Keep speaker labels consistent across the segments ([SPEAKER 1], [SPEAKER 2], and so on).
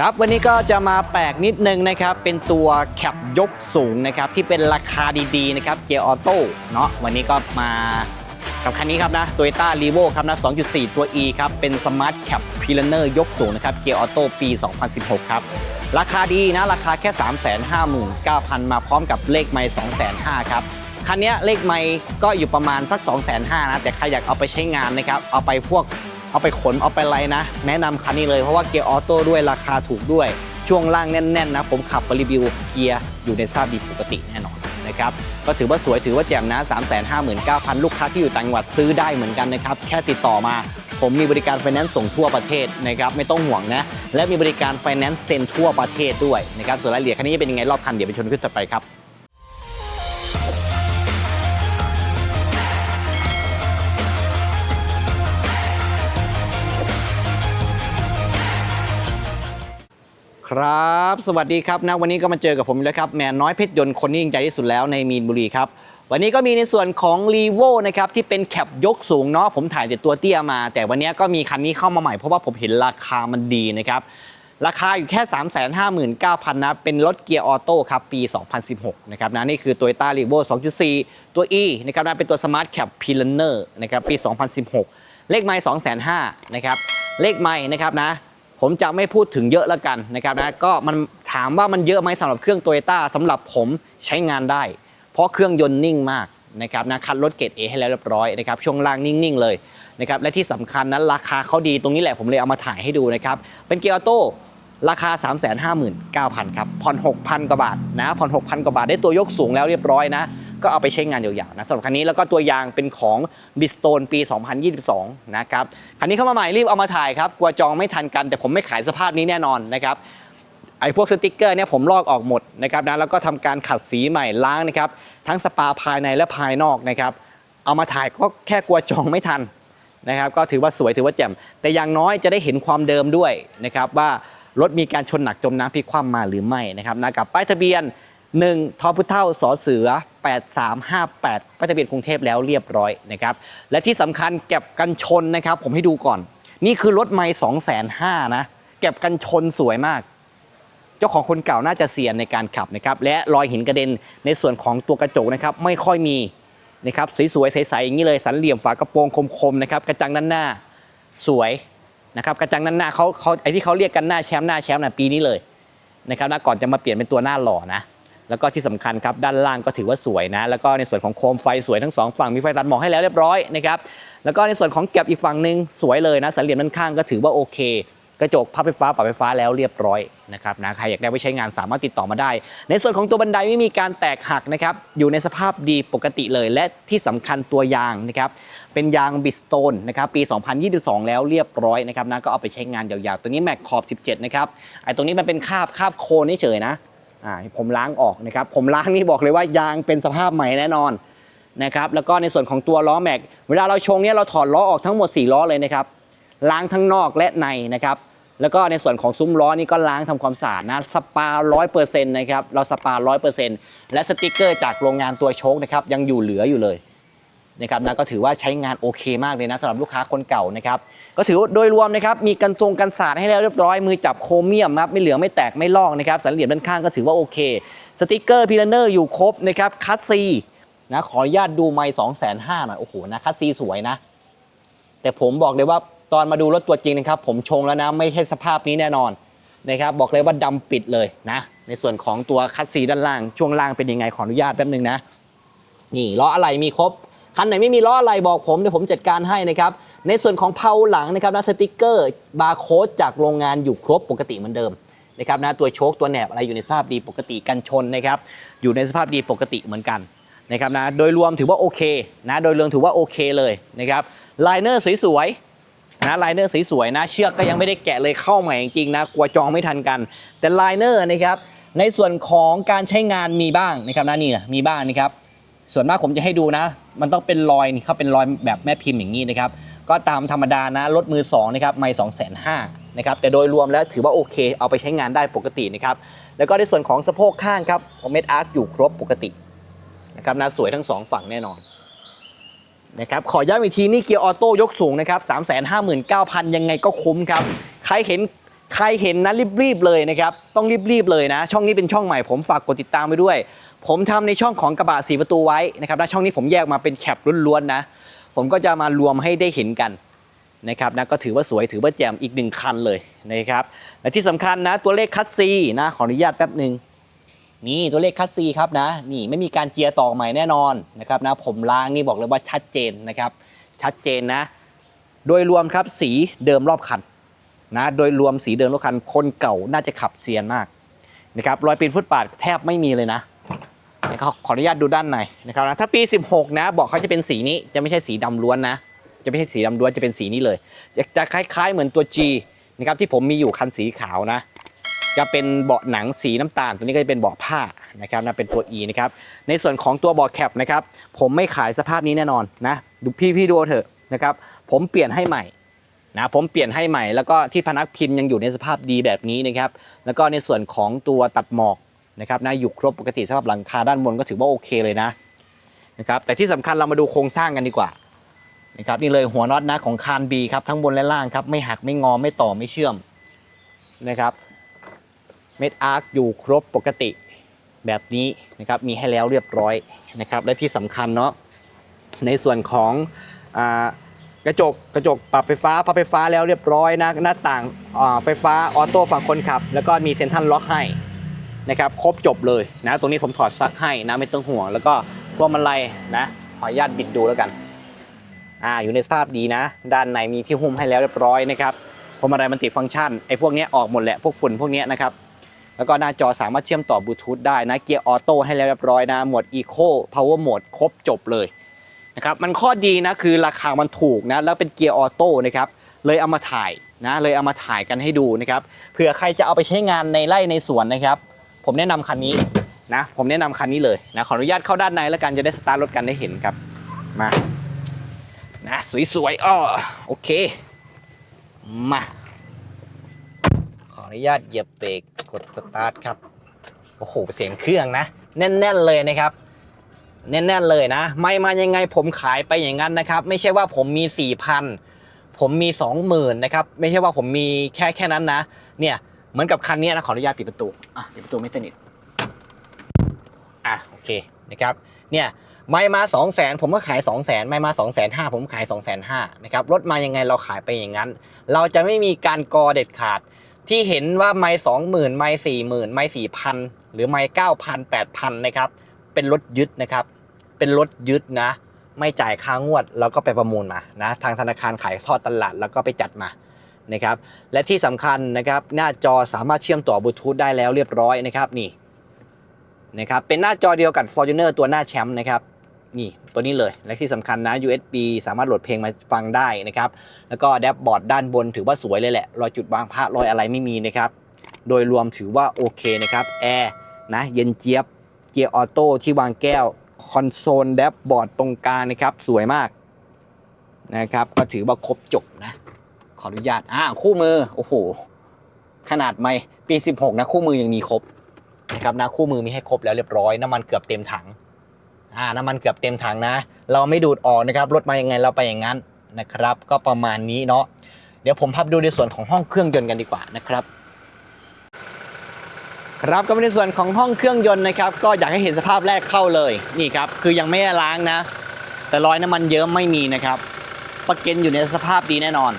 [SPEAKER 1] ครับวันนี้ก็จะมาแปลกนิดนึงนะครับเป็นตัวแคปยกสูงนะครับที่เป็นราคาดีๆนะครับเกียร์ออโต้เนาะวันนี้ก็มากับคันนี้ครับนะ Toyota r e v o ครับนะ 2.4 ตัว E ครับ เป็น Smart Cap p i l a n e r ยกสูงนะครับ เกียร์ออโต้ปี 2016 ครับ ราคาดีนะ ราคาแค่ 359,000 มาพร้อมกับเลขไมล์205,000 ครับ คันนี้เลขไมล์ก็อยู่ประมาณสัก 205,000 นะ แต่ใครอยากเอาไปใช้งานนะครับ เอาไปพวก เอาไปขนเอาไปไรนะ แนะนำคันนี้เลยเพราะว่าเกียร์ออโต้ด้วยราคาถูกด้วย ช่วงล่างแน่นๆนะ ผมขับไปรีวิวเกียร์อยู่ในสภาพดีปกติแน่นอนนะครับก็ถือว่าสวยถือว่าแจ่มนะ 359,000 ลูกค้าที่อยู่ต่างจังหวัดซื้อได้เหมือนกันนะครับ แค่ติดต่อมาผมมีบริการไฟแนนซ์ส่งทั่วประเทศนะครับไม่ต้องห่วงนะ และมีบริการไฟแนนซ์เซ็นทั่วประเทศด้วยนะครับส่วนรายละเอียดคันนี้จะเป็นยังไงรอบคันเดี๋ยวไปชมคลิปต่อไปครับ ครับ สวัสดีครับนะวันนี้ก็มาเจอกับผมแล้วครับแมนน้อยเพชรยนต์คนที่ยิ่งใหญ่ที่สุดแล้วในมีนบุรีครับ วันนี้ก็มีในส่วนของ r e v o นะครับที่เป็นแคปยกสูงเนาะผมถ่ายแต่ตัวเตี้ยมา แต่วันนี้ก็มีคันนี้เข้ามาใหม่เพราะว่าผมเห็นราคามันดีนะครับ ราคาอยู่แค่ 359,000นะเป็นรถเกียร์ออโต้ครับปี 2016 นะครับนะนี่คือ Toyota r e v o 2.4 ตัว E นะครับนะเป็นตัว Smart Cap p i l a n e r นะครับปี 2016 เลขไมล์205,000นะครับเลขไมล์นะครับนะ ผมจะไม่พูดถึงเยอะแล้วกันนะครับนะก็มันถามว่ามันเยอะไหมสำหรับเครื่องโตโยต้าสำหรับผมใช้งานได้ เพราะเครื่องยนต์นิ่งมากนะครับนะคันรถเกรดเอให้แล้วเรียบร้อยนะครับช่วงล่างนิ่งๆเลยนะครับและที่สำคัญนั้นราคาเขาดีตรงนี้แหละผมเลยเอามาถ่ายให้ดูนะครับเป็นเกียร์ออโต้ราคา 359,000 ครับผ่อน 6,000 กว่าบาทนะผ่อน 6,000 กว่าบาทได้ตัวยกสูงแล้วเรียบร้อยนะ ก็เอาไปใช้งานยาวๆนะสำหรับคันนี้แล้วก็ตัวยางเป็นของบิสโตนปี 2022 นะครับคันนี้เข้ามาใหม่รีบเอามาถ่ายครับกลัวจองไม่ทันกัน แต่ผมไม่ขายสภาพนี้แน่นอนนะครับไอ้พวกสติกเกอร์เนี่ยผมลอกออกหมดนะครับนะแล้วก็ทำการขัดสีใหม่ล้างนะครับทั้งสปาภายในและภายนอกนะครับเอามาถ่ายก็แค่กลัวจองไม่ทันนะครับก็ถือว่าสวยถือว่าแจ่มแต่อย่างน้อยจะได้เห็นความเดิมด้วยนะครับว่ารถมีการชนหนักจมน้ำพลิกคว่ำมาหรือไม่นะครับนะกับป้ายทะเบียน 1ทอพุเท่าสอเสือ 8358ป้ายทะเบียนกรุงเทพแล้วเรียบร้อยนะครับและที่สำคัญเก็บกันชนนะครับ ผมให้ดูก่อน นี่คือรถไม่2 5 0 0 0นะเก็บกันชนสวยมาก เจ้าของคนเก่าน่าจะเซียนในการขับนะครับและรอยหินกระเด็นในส่วนของตัวกระจกนะครับไม่ค่อยมีนะครับสวยๆใสๆอย่างนี้เลยสันเหลี่ยมฝากระโปรงคมๆนะครับกระจังด้านหน้าสวยนะครับกระจังด้านหน้าเขาเขาไอ้ที่เขาเรียกกันหน้าแชมป์หน้าแชมป์นะปีนี้เลยนะครับนะก่อนจะมาเปลี่ยนเป็นตัวหน้าหล่อนะ แล้วก็ที่สำคัญครับด้านล่างก็ถือว่าสวยนะ แล้วก็ในส่วนของโคมไฟสวยทั้งสองฝั่งมีไฟตัดหมอกให้แล้วเรียบร้อยนะครับแล้วก็ในส่วนของแก็บอีกฝั่งหนึ่งสวยเลยนะสันเหลี่ยมด้านข้างก็ถือว่าโอเค กระจกพับไฟฟ้าปรับไฟฟ้าแล้วเรียบร้อยนะครับนะใครอยากได้ไว้ใช้งานสามารถติดต่อมาได้ ในส่วนของตัวบันไดไม่มีการแตกหักนะครับอยู่ในสภาพดีปกติเลย และที่สำคัญตัวยางนะครับเป็นยางบิสโตนนะครับปี 2022 แล้วเรียบร้อยนะครับนะก็เอาไปใช้งานยาวๆตัวนี้แม็กขอบ 17 นะครับไอ้ตรงนี้มันเป็นคาบคาบโคนเฉยนะ อ่าผมล้างออกนะครับผมล้างนี่บอกเลยว่ายางเป็นสภาพใหม่แน่นอนนะครับแล้วก็ในส่วนของตัวล้อแม็กเวลาเราชงเนี่ยเราถอดล้อออกทั้งหมด 4 ล้อเลยนะครับล้างทั้งนอกและในนะครับแล้วก็ในส่วนของซุ้มล้อนี่ก็ล้างทำความสะอาดนะสปาร้อยเปอร์เซ็นต์นะครับเราสปาร้อยเปอร์เซ็นต์และสติกเกอร์จากโรงงานตัวโชคนะครับยังอยู่เหลืออยู่เลย นะครับนะก็ถือว่าใช้งานโอเคมากเลยนะสำหรับลูกค้าคนเก่านะครับก็ถือว่าโดยรวมนะครับมีกันทรงกันสาดให้แล้วเรียบร้อยมือจับโครเมียมครับไม่เหลืองไม่แตกไม่ลอกนะครับสันเหลี่ยมด้านข้างก็ถือว่าโอเค สติกเกอร์พิลเนอร์อยู่ครบนะครับคัสซีนะขออนุญาตดูไม่สองแสนห้าหน่อยโอ้โหนะคัสซีสวยนะ แต่ผมบอกเลยว่าตอนมาดูรถตัวจริงนะครับผมชงแล้วนะไม่ใช่สภาพนี้แน่นอนนะครับบอกเลยว่าดำปิดเลยนะในส่วนของตัวคัสซีด้านล่างช่วงล่างเป็นยังไงขออนุญาตแป๊บนึงนะนี่ล้ออะไรมีครบ คันไหนไม่มีล้ออะไรบอกผมเดี๋ยวผมจัดการให้นะครับ ในส่วนของเพาหลังนะครับนะสติกเกอร์บาร์โค้ดจากโรงงานอยู่ครบปกติเหมือนเดิมนะครับนะตัวโชคตัวแหนบอะไรอยู่ในสภาพดีปกติกันชนนะครับอยู่ในสภาพดีปกติเหมือนกันนะครับนะโดยรวมถือว่าโอเคนะโดยรวมถือว่าโอเคเลยนะครับไลเนอร์สวยๆนะไลเนอร์สวยๆนะเชือกก็ยังไม่ได้แกะเลยเข้าใหม่จริงๆนะกลัวจองไม่ทันกัน แต่ไลเนอร์นะครับในส่วนของการใช้งานมีบ้างนะครับนะนี่นะมีบ้างนะครับ ส่วนมากผมจะให้ดูนะ มันต้องเป็นรอยนี่เขาเป็นรอยแบบแม่พิมพ์อย่างนี้นะครับ ก็ตามธรรมดานะรถมือ2นะครับไม่สองแสนห้านะครับแต่โดยรวมแล้วถือว่าโอเค เอาไปใช้งานได้ปกตินะครับ แล้วก็ในส่วนของสะโพกข้างครับเม็ดอาร์คอยู่ครบปกตินะครับนะสวยทั้งสองฝั่งแน่นอนนะครับขอย้ำอีกทีนี่เกียร์ออโต้ยกสูงนะครับ359,000 ยังไงก็คุ้มครับ ใครเห็นใครเห็นนะรีบๆเลยนะครับ ต้องรีบๆเลยนะ ช่องนี้เป็นช่องใหม่ผมฝากกดติดตามไปด้วย ผมทำในช่องของกระบะสีประตูไว้นะครับและช่องนี้ผมแยกมาเป็นแคปล้วนๆนะ ผมก็จะมารวมให้ได้เห็นกันนะครับนะก็ถือว่าสวยถือว่าแจ่มอีกหนึ่งคันเลยนะครับและที่สำคัญนะตัวเลขคัสซีนะขออนุญาตแป๊บหนึ่งนี่ตัวเลขคัสซีครับนะนี่ไม่มีการเจียต่อใหม่แน่นอนนะครับนะผมล้างนี่บอกเลยว่าชัดเจนนะครับ ชัดเจนนะ โดยรวมครับสีเดิมรอบคันนะโดยรวมสีเดิมรอบคันคนเก่าน่าจะขับเซียนมากนะครับรอยปีนฟุตปาดแทบไม่มีเลยนะ นะครับขออนุญาตดูด้านในนะครับนะถ้าปี 16 นะบอกเขาจะเป็นสีนี้จะไม่ใช่สีดำล้วนนะ จะไม่ใช่สีดำล้วนจะเป็นสีนี้เลยจะจะคล้าย ๆ เหมือนตัว G นะครับที่ผมมีอยู่คันสีขาวนะ จะเป็นเบาะหนังสีน้ำตาล ตัวนี้ก็จะเป็นเบาะผ้านะครับนะเป็นตัว E นะครับในส่วนของตัวเบาะแคปนะครับผมไม่ขายสภาพนี้แน่นอนนะดูพี่พี่ดูเอาเถอะนะครับผมเปลี่ยนให้ใหม่นะผมเปลี่ยนให้ใหม่แล้วก็ที่พนักพิมพ์ยังอยู่ในสภาพดีแบบนี้นะครับแล้วก็ในส่วนของตัวตัดหมอก นะครับนะอยู่ครบปกติสภาพหลังคาด้านบนก็ถือว่าโอเคเลยนะนะครับแต่ที่สำคัญเรามาดูโครงสร้างกันดีกว่านะครับนี่เลยหัวน็อตนะของคานบีครับทั้งบนและล่างครับไม่หักไม่งอไม่ต่อไม่เชื่อมนะครับเม็ดอาร์คอยู่ครบปกติแบบนี้นะครับมีให้แล้วเรียบร้อยนะครับและที่สำคัญเนาะในส่วนของอกระจกกระจกปรับไฟฟ้าพับไฟฟ้าแล้วเรียบร้อยนะหน้าต่างาไฟฟ้าออโต้ฝั่งคนขับ แล้วก็มีเซ็นทรัลล็อกให้ นะครับครบจบเลยนะตรงนี้ผมถอดซักให้นะไม่ต้องห่วง แล้วก็พวงมาลัยนะขออนุญาตบิดดูแล้วกันอ่าอยู่ในสภาพดีนะ ด้านในมีที่หุ้มให้แล้วเรียบร้อยนะครับพวงมาลัยมันติดฟังก์ชันไอ้พวกนี้ออกหมดแหละพวกฝุ่นพวกนี้นะครับแล้วก็หน้าจอสามารถเชื่อมต่อบลูทูธได้นะเกียร์ออโต้ให้แล้วเรียบร้อยนะโหมด Eco Power Mode ครบจบเลยนะครับมันข้อดีนะคือราคามันถูกนะแล้วเป็นเกียร์ออโต้นะครับเลยเอามาถ่ายนะเลยเอามาถ่ายกันให้ดูนะครับเผื่อใครจะเอาไปใช้งานในไร่ในสวนนะครับ ผมแนะนำคันนี้นะ ผมแนะนำคันนี้เลยนะขออนุญาตเข้าด้านในแล้วกันจะได้สตาร์ทรถกันได้เห็นครับมานะสวยๆอ้อโอเคมาขออนุญาตเหยียบเบรกกดสตาร์ทครับโอ้โหเสียงเครื่องนะ แน่น ๆ เลยนะครับ แน่น ๆ เลยนะ ไม่มายังไงผมขายไปอย่างนั้นนะครับ ไม่ใช่ว่าผมมี4,000ผมมี 20,000นะครับ ไม่ใช่ว่าผมมีแค่แค่นั้นนะ เนี่ย เหมือนกับคันนี้นะขออนุญาตปิดประตูอะปิดประตูไม่สนิทอะโอเคนะครับเนี่ยไม่มา2 0 0 0 0 0ผมก็ขาย 2 0 0 0 0 0ไม่มา 2 5 0 0 0ผมขาย2 5 0 0 0นะครับรถมายังไงเราขายไปอย่างนั้น เราจะไม่มีการกอเด็ดขาดที่เห็นว่าไม่สองหมื่นไม่สี่หมื่นไม่สี่พันหรือไม่เก้าพันแปดพันนะครับเป็นรถยึดนะครับเป็นรถยึดนะ ไม่จ่ายค่างวดเราก็ไปประมูลมานะทางธนาคารขายทอดตลาดแล้วก็ไปจัดมา นะครับและที่สำคัญนะครับหน้าจอสามารถเชื่อมต่อบลูทูธได้แล้วเรียบร้อยนะครับนี่นะครับเป็นหน้าจอเดียวกับ Fortuner ตัวหน้าแชมป์นะครับนี่ตัวนี้เลยและที่สำคัญนะ USB สามารถโหลดเพลงมาฟังได้นะครับแล้วก็แดชบอร์ดด้านบนถือว่าสวยเลยแหละรอยจุดวางพระรอยอะไรไม่มีนะครับโดยรวมถือว่าโอเคนะครับแอร์นะเย็นเจี๊ยบเกียร์ออโต้ที่วางแก้วคอนโซลแดชบอร์ดตรงกลางนะครับสวยมากนะครับก็ถือว่าครบจบนะ ออนุญาตอ่าคู่มือโอ้โหขนาดไม่ปี 16 นะคู่มือยังมีครบนะครับนะคู่มือมีให้ครบแล้วเรียบร้อยน้ำมันเกือบเต็มถังอ่าน้ำมันเกือบเต็มถังนะ เราไม่ดูดออกนะครับรถมายังไงเราไปอย่างนั้นนะครับ ก็ประมาณนี้เนาะเดี๋ยวผมพาไปดูในส่วนของห้องเครื่องยนต์กันดีกว่านะครับครับก็ในส่วนของห้องเครื่องยนต์นะครับ ก็อยากให้เห็นสภาพแรกเข้าเลยนี่ครับคือยังไม่ได้ล้างนะ แต่รอยน้ำมันเยิ้มไม่มีนะครับประกันอยู่ในสภาพดีแน่นอน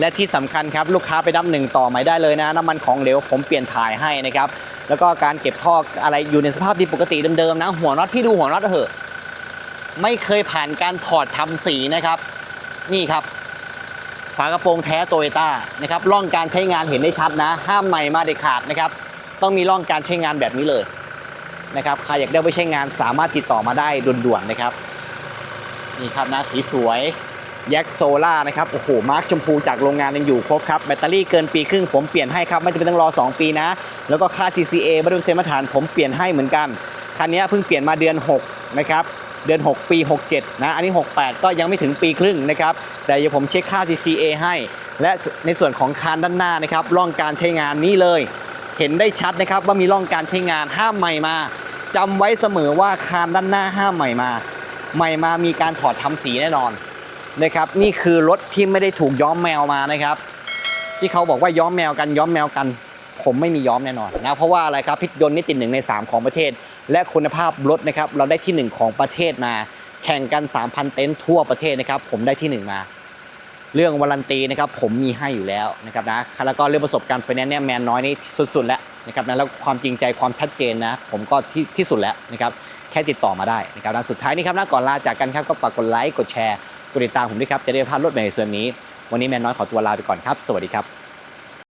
[SPEAKER 1] และที่สำคัญครับลูกค้าไปดับหนึ่งต่อไม่ได้เลยนะน้ำมันของเหลวผมเปลี่ยนถ่ายให้นะครับแล้วก็การเก็บท่ออะไรอยู่ในสภาพดีปกติเดิมๆนะ หัวน็อตที่ดูหัวน็อตเถอะไม่เคยผ่านการถอดทำสีนะครับ นี่ครับฝากระโปรงแท้โตโยต้านะครับร่องการใช้งานเห็นได้ชัดนะ ห้ามใหม่มาเด็ดขาดนะครับต้องมีร่องการใช้งานแบบนี้เลยนะครับใครอยากได้ไปใช้งานสามารถติดต่อมาได้ด่วนๆนะครับ นี่ครับนะสีสวย ยกโซล่านะครับ โอ้โห มาร์คชมพูจากโรงงานยังอยู่ครบครับ แบตเตอรี่เกินปีครึ่งผมเปลี่ยนให้ครับ ไม่จำเป็นต้องรอ 2 ปีนะ แล้วก็ค่า CCA บริษัทมาตรฐานผมเปลี่ยนให้เหมือนกัน คันนี้เพิ่งเปลี่ยนมาเดือน 6 นะครับ เดือน 6 ปี 67 นะ อันนี้ 68 ก็ยังไม่ถึงปีครึ่งนะครับ แต่เดี๋ยวผมเช็คค่า CCA ให้ และในส่วนของคานด้านหน้านะครับ ร่องการใช้งานนี้เลย เห็นได้ชัดนะครับว่ามีร่องการใช้งานห้ามใหม่มาจำไว้เสมอว่าคานด้านหน้าห้ามใหม่มา ใหม่มามีการถอดทำสีแน่นอน นะครับนี่คือรถที่ไม่ได้ถูกย้อมแมวมานะครับ ที่เขาบอกว่าย้อมแมวกันย้อมแมวกัน ผมไม่มีย้อมแน่นอนนะเพราะว่าอะไรครับพิษยนต์นี่ติดหนึ่งใน 3 ของประเทศ และคุณภาพรถนะครับเราได้ที่ 1 ของประเทศมาแข่งกัน 3,000 เต็นท์ทั่วประเทศนะครับผมได้ที่ 1 มา เรื่องวารันตีนะครับผมมีให้อยู่แล้วนะครับนะแล้วก็เรื่องประสบการณ์ไฟแนนซ์เนี่ยแมนน้อยนี่สุดๆแล้วนะครับนะแล้วความจริงใจความชัดเจนนะผมก็ที่ที่สุดแล้วนะครับแค่ติดต่อมาได้นะครับนะสุดท้ายนี้ครับนะก่อนลาจากกันครับก็ฝากกดไลค์กดแชร์ กดติดตามผมด้วยครับ จะได้พลาดรถใหม่ในส่วนนี้ วันนี้แมนน้อยขอตัวลาไปก่อนครับ สวัสดีครับ